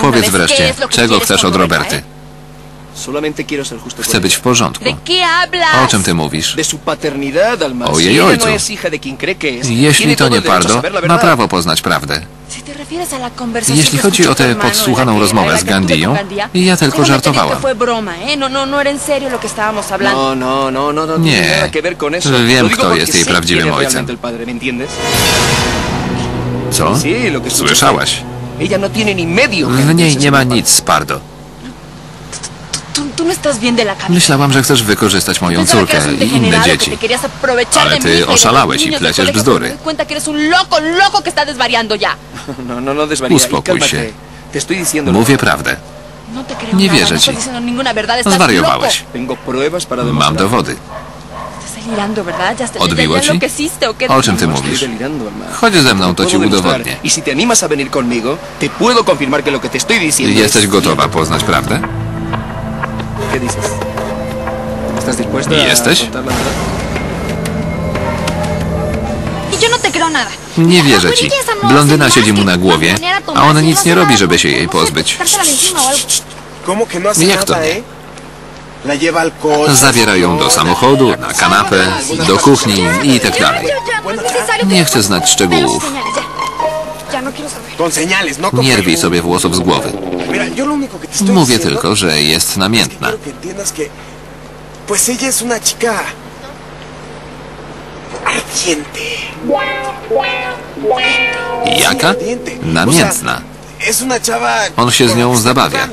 Powiedz vez qué wreszcie, es lo que czego chcesz od Roberty? ¿eh? Chcę być w porządku. O czym ty mówisz? O jej ojcu. no Jeśli to nie Pardo, ma prawo poznać prawdę. Jeśli chodzi o tę podsłuchaną rozmowę z Gandía, ja tylko żartowałam. Nie. Wiem, kto jest jej prawdziwym ojcem. Co? Słyszałaś? Ella no tiene ni medio. W gente, niej nie ma nic Pardo. No. Myślałam, że chcesz wykorzystać moją córkę i inne dzieci. Ale ty oszalałeś i pleciesz bzdury. No, no, no Uspokój się. Mówię prawdę. No te creo Nie nada, wierzę no ci. Zwariowałeś. Mam dowody. ¿Odbiło ya ci? enloqueciste o qué? O czym ty No estoy mówisz? Chodź ze mną, to Te ci udowodnię. Y si te animas a venir conmigo, te puedo confirmar que lo que te estoy diciendo Jesteś es gotowa poznać prawdę? ¿Qué dices? ¿Estás dispuesta ¿Jesteś? Y no. Nie wierzę ci. Blondyna siedzi mu na głowie, a on nic nie robi, żeby się jej pozbyć. ¿Cómo que no Jak to nie? Zabiera ją do samochodu, na kanapę, do kuchni i tak dalej. Nie chcę znać szczegółów. Señales, no Nie rwij sobie włosów z głowy. Mówię tylko, że jest namiętna. Jaka? Namiętna. On się z nią zabawia.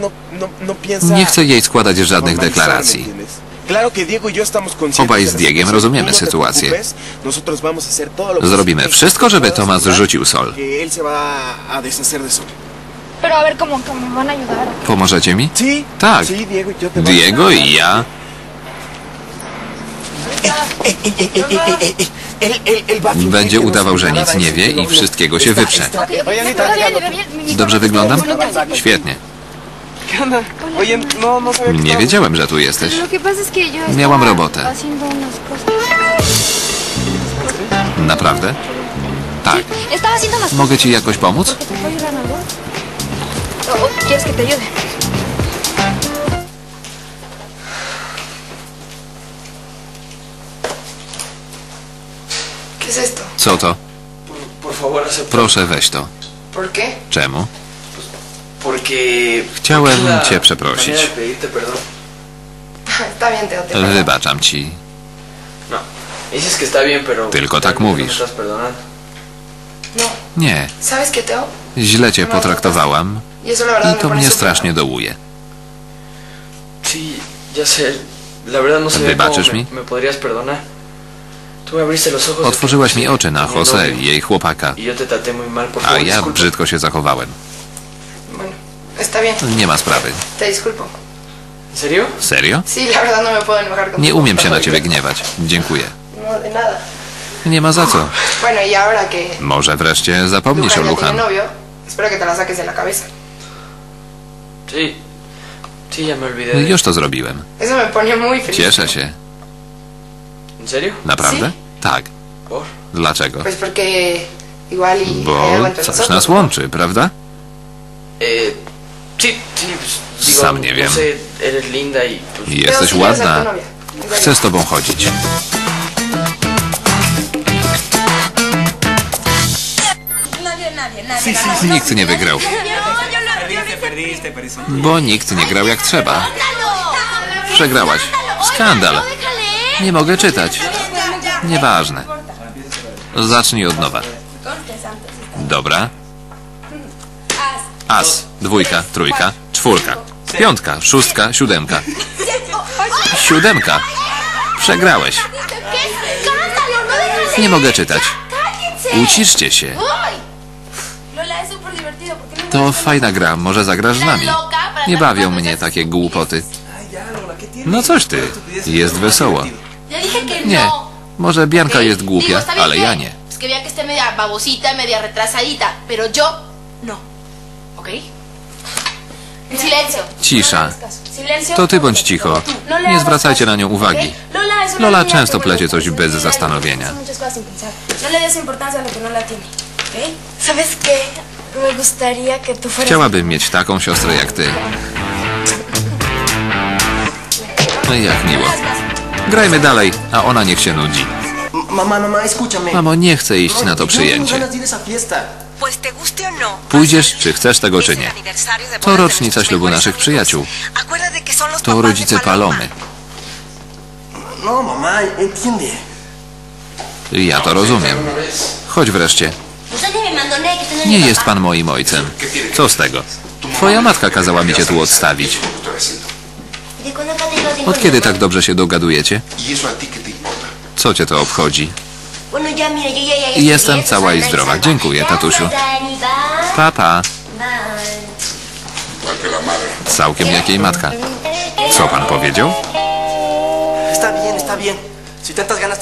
no, no, no. Nie chcę jej składać żadnych normalizar, ¿me deklaracji. y Obaj z Diegiem rozumiemy sytuację. Zrobimy wszystko, żeby Tomas rzucił sol. Pomożecie mi? Tak. Diego y Diego i ja. Będzie udawał, że nic nie wie i wszystkiego się wyprze. Dobrze wyglądam? Świetnie. Nie wiedziałem, że tu jesteś. Miałam robotę. Naprawdę? Tak. Mogę ci jakoś pomóc? Co to? Proszę weź to. Czemu? Chciałem cię przeprosić. Wybaczam ci. No. Tylko tak no mówisz. No, Nie. Źle cię potraktowałam Y i to mnie strasznie dołuje. ¿Wybaczysz mi? Otworzyłaś mi oczy na Jose i jej chłopaka, Y a ja brzydko się zachowałem. Nie ma sprawy. te disculpo. ¿En serio? No. Nie umiem się na ciebie gniewać. Dziękuję. No. Nie ma za co. Y Może wreszcie zapomnisz o Lujan de- Już to zrobiłem. Cieszę się. Naprawdę? Tak. Dlaczego? Y Bo coś nas ¿no? łączy, prawda? Eh, Sam nie wiem. No y Jesteś ładna. Chcę z tobą chodzić. Nikt nie wygrał. Bo nikt nie grał jak trzeba. Przegrałaś. Skandal. Nie mogę czytać. Nieważne. Zacznij od nowa. Dobra. As, dwójka, trójka, czwórka, piątka, szóstka, siódemka. Siódemka. Przegrałeś. Nie mogę czytać. Uciszcie się. Lola, es súper divertido. ¿por qué no To fajna gra, może zagrasz z nami. Nie bawią mnie takie głupoty. No coś ty, jest wesoło. Nie, no. może Bianka jest głupia, ale ja nie. Es que vea que esté media babosita, media retrasadita, pero yo no. ¿Ok? Silencio. Cisza. Silencio. To ty bądź cicho. No Nie zwracajcie na nią uwagi. Lola, często plecie coś bez zastanowienia. No no. Chciałabym mieć taką siostrę jak ty. No i jak miło. Grajmy dalej, a ona niech się nudzi. Mamá, escúchame. Mamo, nie chcę iść na to przyjęcie. no. Pójdziesz, czy chcesz tego, czy nie. To rocznica ślubu naszych przyjaciół. To rodzice Palomy. No. Ja to rozumiem. Chodź wreszcie. Nie jest pan moim ojcem. Co z tego? Twoja matka kazała mi cię tu odstawić. Od kiedy tak dobrze się dogadujecie? Co cię to obchodzi? Jestem cała i zdrowa. Dziękuję, tatusiu. Papa. Całkiem jak jej matka. Co pan powiedział?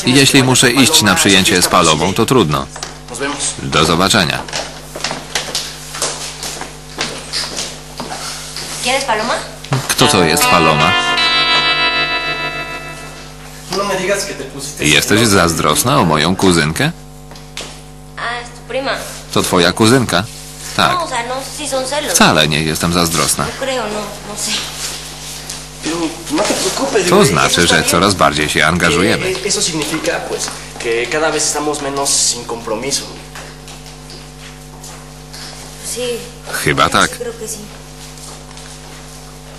Jeśli muszę iść na przyjęcie z pues, to trudno. Do zobaczenia. ¿Quieres paloma? Kto to jest Paloma? Jesteś zazdrosna o moją kuzynkę? To twoja kuzynka? Tak. Wcale nie jestem zazdrosna. To znaczy, że coraz bardziej się angażujemy. Eh, Eso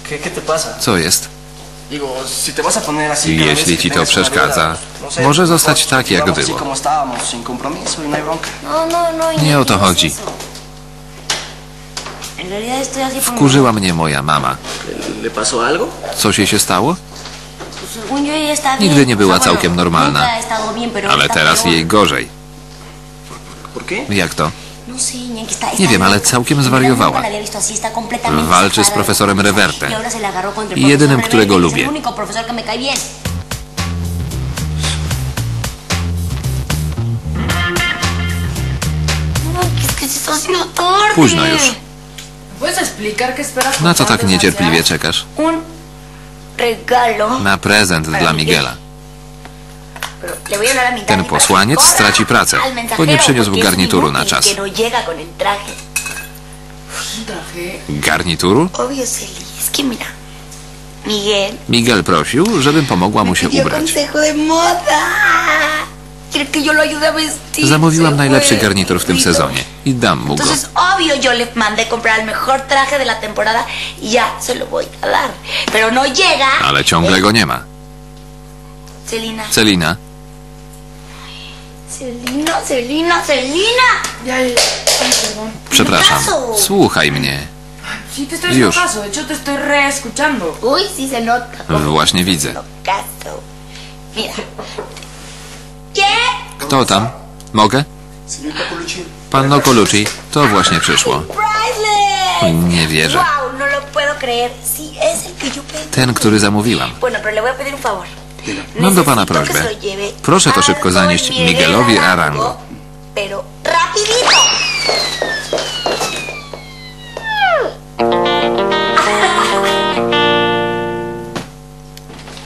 cada vez Jeśli ci to przeszkadza, no może zostać tak, jak było. y no. No, y Nie o to chodzi. Wkurzyła mnie moja mama. Coś jej się stało? Nigdy nie była całkiem normalna. Ale teraz jej gorzej. Jak to? No Nie wiem, ale całkiem realidad zwariowała. Walczy z profesorem Reverte. Y I jedynym, którego Reverte, lubię. No. Późno już. Na co tak niecierpliwie czekasz? Na prezent dla Miguela. Ten posłaniec straci pracę, bo nie przyniósł garnituru na czas. No. Garnituru? Miguel prosił, żebym pomogła mu się ubrać. Zamówiłam najlepszy garnitur w tym sezonie i dam mu go. Y no. Ale ciągle go nie ma. Celina. Celina, Celina, Celina. Ay, perdón. przepraszam. Słuchaj mnie. Już. Uy, sí se nota. Właśnie widzę. No caso. Mira. ¿Qué? Kto tam? Mogę? Panno Colucci, to właśnie przyszło. Nie wierzę. Wow, no lo puedo creer. Sí, es el que yo pedí. Ten, który zamówiłem. Bueno, pero le voy a pedir un favor. Mam do pana prośbę. Proszę to szybko zanieść Miguel Miguelowi Arango.